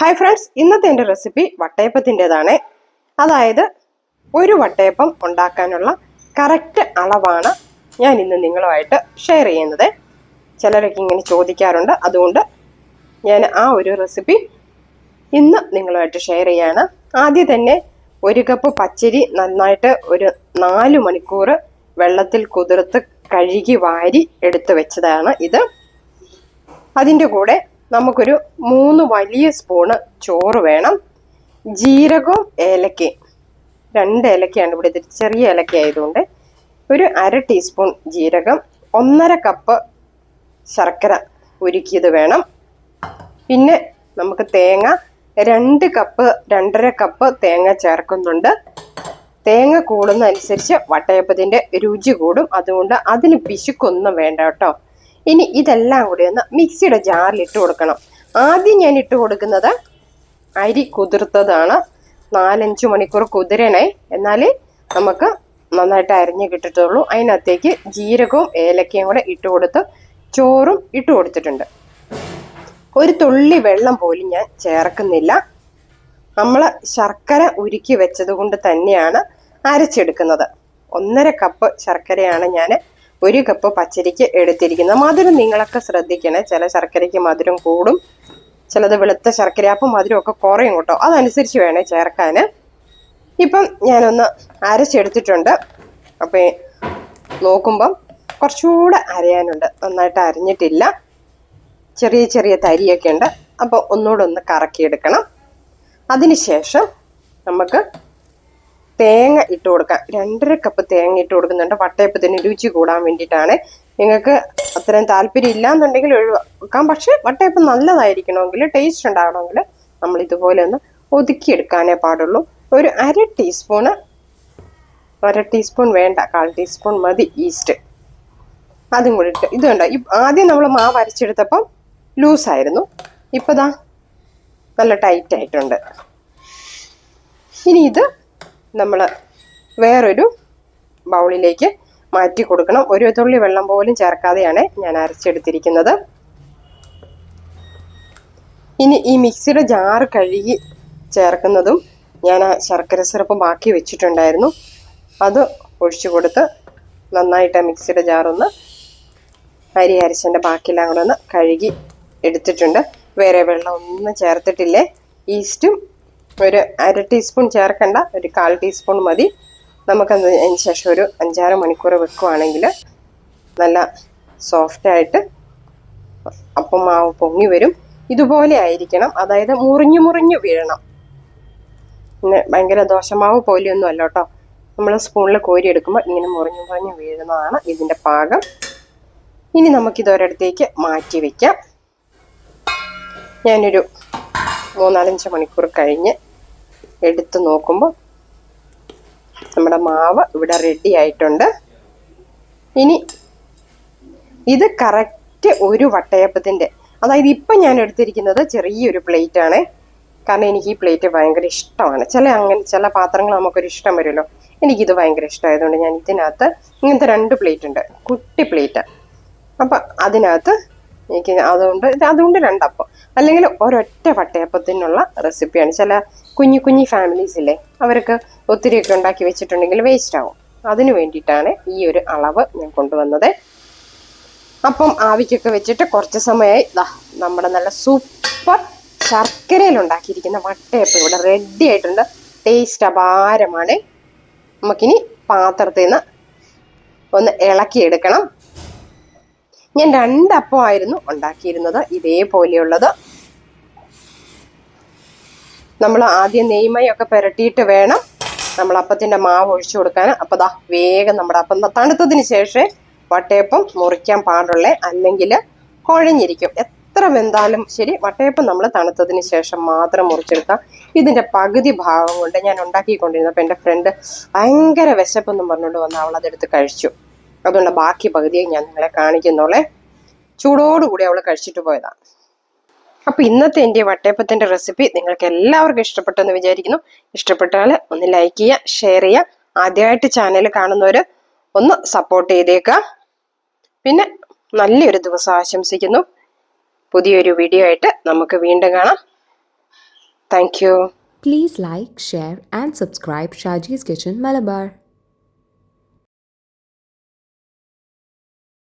Hi friends ഇന്നത്തെ എന്റെ recipe വട്ടയപ്പത്തിന്റെതാണ്. അതായത് ഒരു വട്ടയപ്പം ഉണ്ടാക്കാനുള്ള കറക്റ്റ് അളവാണ് ഞാൻ ഇന്ന് നിങ്ങളുമായിട്ട് ഷെയർ ചെയ്യുന്നത്. ചിലരൊക്കെ ഇങ്ങനെ ചോദിക്കാറുണ്ട്. അതുകൊണ്ട് ഞാൻ ആ ഒരു റെസിപ്പി ഇന്ന് നിങ്ങളുമായിട്ട് ഷെയർ ചെയ്യാണ്. ആദ്യം തന്നെ ഒരു കപ്പ് പച്ചരി നന്നായിട്ട് ഒരു നാല് മണിക്കൂർ വെള്ളത്തിൽ കുതിർത്ത് കഴുകി വാരി എടുത്തു വെച്ചതാണ് ഇത്. അതിന്റെ കൂടെ നമുക്കൊരു മൂന്ന് വലിയ സ്പൂണ് ചോറ് വേണം. ജീരകവും ഏലക്കയും. രണ്ട് ഏലക്കയാണ് ഇവിടെ ഇത് ചെറിയ ഏലക്ക ആയതുകൊണ്ട് ഒരു അര ടീസ്പൂൺ ജീരകം ഒന്നര കപ്പ് ശർക്കര ഉരുക്കിയത് വേണം. പിന്നെ നമുക്ക് തേങ്ങ രണ്ട് കപ്പ് രണ്ടര കപ്പ് തേങ്ങ ചേർക്കുന്നുണ്ട്. തേങ്ങ കൂടുന്നതനുസരിച്ച് വട്ടയപ്പത്തിന്റെ രുചി കൂടും. അതുകൊണ്ട് അതിന് പിശുക്കൊന്നും വേണ്ട കേട്ടോ. ഇനി ഇതെല്ലാം കൂടി ഒന്ന് മിക്സിയുടെ ജാറിൽ ഇട്ട് കൊടുക്കണം. ആദ്യം ഞാൻ ഇട്ട് കൊടുക്കുന്നത് അരി കുതിർത്തതാണ്. നാലഞ്ച് മണിക്കൂർ കുതിരണേ എന്നാൽ നമുക്ക് നന്നായിട്ട് അരിഞ്ഞ് കിട്ടത്തുള്ളൂ അതിനകത്തേക്ക് ജീരകവും ഏലക്കയും കൂടെ ഇട്ട് കൊടുത്ത് ചോറും ഇട്ട് കൊടുത്തിട്ടുണ്ട്. ഒരു തുള്ളി വെള്ളം പോലും ഞാൻ ചേർക്കുന്നില്ല. നമ്മൾ ശർക്കര ഉരുക്കി വെച്ചത് കൊണ്ട് തന്നെയാണ് അരച്ചെടുക്കുന്നത്. ഒന്നര കപ്പ് ശർക്കരയാണ് ഞാൻ ഒരു കപ്പ് പച്ചരിക്ക് എടുത്തിരിക്കുന്നത് മധുരം നിങ്ങളൊക്കെ ശ്രദ്ധിക്കണേ. ചില ശർക്കരയ്ക്ക് മധുരം കൂടും. ചിലത് വെളുത്ത ശർക്കര അപ്പം മധുരമൊക്കെ കുറയും കേട്ടോ. അതനുസരിച്ച് വേണേ ചേർക്കാൻ ഇപ്പം ഞാനൊന്ന് അരച്ചെടുത്തിട്ടുണ്ട്. അപ്പം നോക്കുമ്പം കുറച്ചുകൂടെ അരയാനുണ്ട്. നന്നായിട്ട് അരിഞ്ഞിട്ടില്ല. ചെറിയ ചെറിയ തരിയൊക്കെ ഉണ്ട്. അപ്പോൾ ഒന്നുകൂടെ ഒന്ന് കറക്കിയെടുക്കണം. അതിനുശേഷം നമുക്ക് തേങ്ങ ഇട്ട് കൊടുക്കാം. രണ്ടര കപ്പ് തേങ്ങ ഇട്ട് കൊടുക്കുന്നുണ്ട്. വട്ടയപ്പത്തിന് രുചി കൂടാൻ വേണ്ടിയിട്ടാണ്. നിങ്ങൾക്ക് അത്രയും താല്പര്യം ഇല്ല എന്നുണ്ടെങ്കിൽ ഒഴിവാക്കാം. പക്ഷെ വട്ടയപ്പം നല്ലതായിരിക്കണമെങ്കിൽ ടേസ്റ്റ് ഉണ്ടാകണമെങ്കിൽ നമ്മൾ ഇതുപോലെ ഒന്ന് ഒതുക്കിയെടുക്കാനേ പാടുള്ളൂ. ഒരു അര ടീസ്പൂണ് അര ടീസ്പൂൺ വേണ്ട കാൽ ടീസ്പൂൺ മതി ഈസ്റ്റ് അതും കൂടി ഇട്ട്. ഇത് കണ്ടോ? ആദ്യം നമ്മൾ മാവ് അരച്ചെടുത്തപ്പം ലൂസായിരുന്നു ഇപ്പം ദാ നല്ല ടൈറ്റ് ആയിട്ടുണ്ട്. ഇനി ഇത് നമ്മൾ വേറൊരു ബൗളിലേക്ക് മാറ്റി കൊടുക്കണം. ഒരു തുള്ളി വെള്ളം പോലും ചേർക്കാതെയാണ് ഞാൻ അരച്ചെടുത്തിരിക്കുന്നത്. ഇനി ഈ മിക്സിയുടെ ജാർ കഴുകി ചേർക്കുന്നതും ഞാൻ ആ ശർക്കര സിറപ്പ് ബാക്കി വെച്ചിട്ടുണ്ടായിരുന്നു. അത് ഒഴിച്ചു കൊടുത്ത് നന്നായിട്ട് ആ മിക്സിയുടെ ജാറൊന്ന് അരി അരച്ചതിന്റെ ബാക്കിയെല്ലാം കൂടെ ഒന്ന് കഴുകി എടുത്തിട്ടുണ്ട്. വേറെ വെള്ളം ഒന്നും ചേർത്തിട്ടില്ലേ? ഈസ്റ്റും ഒരു അര ടീസ്പൂൺ ചേർക്കേണ്ട ഒരു കാൽ ടീസ്പൂൺ മതി. നമുക്ക് അതിന് ശേഷം ഒരു അഞ്ചാറ് മണിക്കൂർ വെക്കുവാണെങ്കിൽ നല്ല സോഫ്റ്റായിട്ട് അപ്പം മാവ് പൊങ്ങി വരും. ഇതുപോലെ ആയിരിക്കണം. അതായത് മുറിഞ്ഞു മുറിഞ്ഞു വീഴണം. പിന്നെ ഭയങ്കര ദോശമാവ് പോലെയൊന്നും അല്ല കേട്ടോ. നമ്മൾ സ്പൂണിൽ കോരി എടുക്കുമ്പോൾ ഇങ്ങനെ മുറിഞ്ഞു മുറിഞ്ഞു വീഴുന്നതാണ് ഇതിന്റെ പാകം. ഇനി നമുക്കിതൊരിടത്തേക്ക് മാറ്റി വയ്ക്കാം ഞാനൊരു മൂന്നാലഞ്ച് മണിക്കൂർ കഴിഞ്ഞ് എടുത്ത് നോക്കുമ്പോൾ നമ്മുടെ മാവ് ഇവിടെ റെഡി ആയിട്ടുണ്ട്. ഇനി ഇത് കറക്റ്റ് ഒരു വട്ടയപ്പത്തിന്റെ അതായത് ഇപ്പം ഞാൻ എടുത്തിരിക്കുന്നത് ചെറിയൊരു പ്ലേറ്റ് ആണ്. കാരണം എനിക്ക് ഈ പ്ലേറ്റ് ഭയങ്കര ഇഷ്ടമാണ്. ചില അങ്ങനെ ചില പാത്രങ്ങൾ നമുക്കൊരു ഇഷ്ടം വരുമല്ലോ. എനിക്കിത് ഭയങ്കര ഇഷ്ടമായതുകൊണ്ട് ഞാൻ ഇതിനകത്ത് ഇങ്ങനത്തെ രണ്ട് പ്ലേറ്റ് ഉണ്ട്. കുട്ടി പ്ലേറ്റ് അപ്പം അതിനകത്ത് എനിക്ക് അതുകൊണ്ട് അതുകൊണ്ട് രണ്ടപ്പം. അല്ലെങ്കിൽ ഒരൊറ്റ വട്ടയപ്പത്തിനുള്ള റെസിപ്പിയാണ് ചില കുഞ്ഞു കുഞ്ഞു ഫാമിലീസ് ഇല്ലേ അവർക്ക് ഒത്തിരിയൊക്കെ ഉണ്ടാക്കി വെച്ചിട്ടുണ്ടെങ്കിൽ വേസ്റ്റ് ആവും. അതിന് വേണ്ടിയിട്ടാണ് ഈ ഒരു അളവ് ഞാൻ കൊണ്ടുവന്നത്. അപ്പം ആവിക്കൊക്കെ വെച്ചിട്ട് കുറച്ച് സമയമായി ദാ നമ്മുടെ നല്ല സൂപ്പർ ശർക്കരയിൽ ഉണ്ടാക്കിയിരിക്കുന്ന വട്ടയപ്പം ഇവിടെ റെഡി ആയിട്ടുണ്ട്. ടേസ്റ്റ് അപാരമാണ്. നമുക്കിനി പാത്രത്തിൽ നിന്ന് ഒന്ന് ഇളക്കിയെടുക്കണം. ഞാൻ രണ്ടപ്പമായിരുന്നു ഉണ്ടാക്കിയിരുന്നത്. ഇതേപോലെയുള്ളത്. നമ്മൾ ആദ്യം നെയ്മയൊക്കെ പുരട്ടിയിട്ട് വേണം നമ്മൾ അപ്പത്തിന്റെ മാവ് ഒഴിച്ചു കൊടുക്കാൻ. അപ്പം ദാ വേഗം നമ്മുടെ അപ്പം തണുത്തതിന് ശേഷം വട്ടയപ്പം മുറിക്കാൻ പാടുള്ളേ. അല്ലെങ്കിൽ കുഴഞ്ഞിരിക്കും. എത്ര വെന്താലും ശരി വട്ടയപ്പം നമ്മൾ തണുത്തതിന് ശേഷം മാത്രം മുറിച്ചെടുക്കാം. ഇതിന്റെ പകുതി ഭാഗം കൊണ്ട് ഞാൻ ഉണ്ടാക്കിക്കൊണ്ടിരുന്നപ്പോൾ എന്റെ ഫ്രണ്ട് ഭയങ്കര വിശപ്പെന്നും പറഞ്ഞുകൊണ്ട് വന്ന് അവളതെടുത്ത് കഴിച്ചു. അതുകൊണ്ട് ബാക്കി പകുതിയെ ഞാൻ നിങ്ങളെ കാണിക്കുന്നോളെ ചൂടോടുകൂടി അവൾ കഴിച്ചിട്ട് പോയതാണ് അപ്പൊ ഇന്നത്തെ എന്റെ വട്ടയപ്പത്തിന്റെ റെസിപ്പി നിങ്ങൾക്ക് എല്ലാവർക്കും ഇഷ്ടപ്പെട്ടെന്ന് വിചാരിക്കുന്നു. ഇഷ്ടപ്പെട്ടാൽ ഒന്ന് ലൈക്ക് ചെയ്യുക ഷെയർ ചെയ്യുക ആദ്യമായിട്ട് ചാനൽ കാണുന്നവർ ഒന്ന് സപ്പോർട്ട് ചെയ്തേക്കുക പിന്നെ നല്ലൊരു ദിവസം ആശംസിക്കുന്നു. പുതിയൊരു വീഡിയോ ആയിട്ട് നമുക്ക് വീണ്ടും കാണാം. Thank you. Please like share and subscribe Shaji's kitchen Malabar.